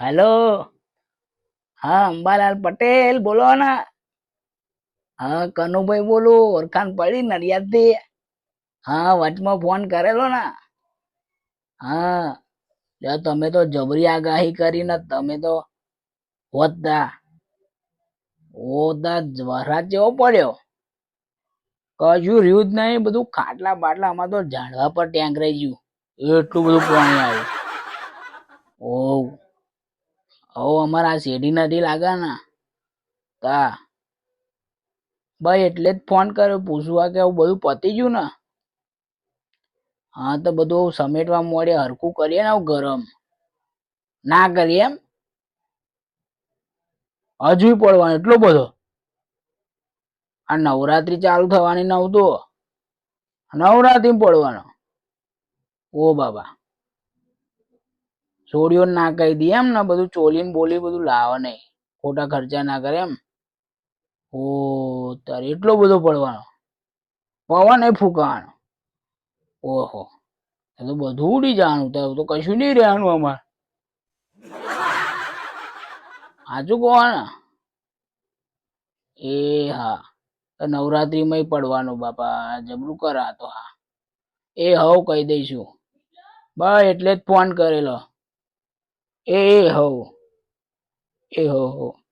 Hello હા, અંબાલાલ પટેલ, બોલો ને. હા, કનુભાઈ બોલું, ઓળખાણ પડી નડિયાદથી. હા, વચમાં ફોન કરેલો ને. હા, જો તમે તો જબરી આગાહી કરીને તમે તો હોતા હોતા વરસાદ જેવો પડ્યો. કશું રહ્યું જ નહીં, બધું ખાટલા બાટલા આમાં તો ઝાડવા પર ટેંકરાઈ ગયું. એટલું બધું પાણી આવ્યું. ઓ અમારે આ શેરડી નથી લાગે ને તા. ભાઈ, એટલે જ ફોન કર્યો. પૂછવા કે આવું બધું પતી ગયું ને? હા, તો બધું સમેટવા મળે હરકું કરીએ ને આવું ગરમ. ના કરીએ એમ? હજુ પડવાનો એટલો બધો? આ નવરાત્રી ચાલુ થવાની નવતો નવરાત્રી પડવાનો. ઓ બાબા. છોડીઓ ના કહી દે એમ ને બધું ચોલીને બોલી બધું લાવે નહીં. ખોટા ખર્ચા ના કરે એમ. ઓ તારે એટલો બધો પડવાનો. પવન એ ફૂંકાવાનો. ઓહો તો બધું ઉડી જવાનું તો તો કશું નહીં રહેવાનું અમારે. સાચું કહો ને. એ હા, તો નવરાત્રીમાં પડવાનું બાપા જબરું કરા તો હા. એ હવ કહી દઈશું. બસ એટલે જ ફોન કરેલો. એ હો એ હો હો.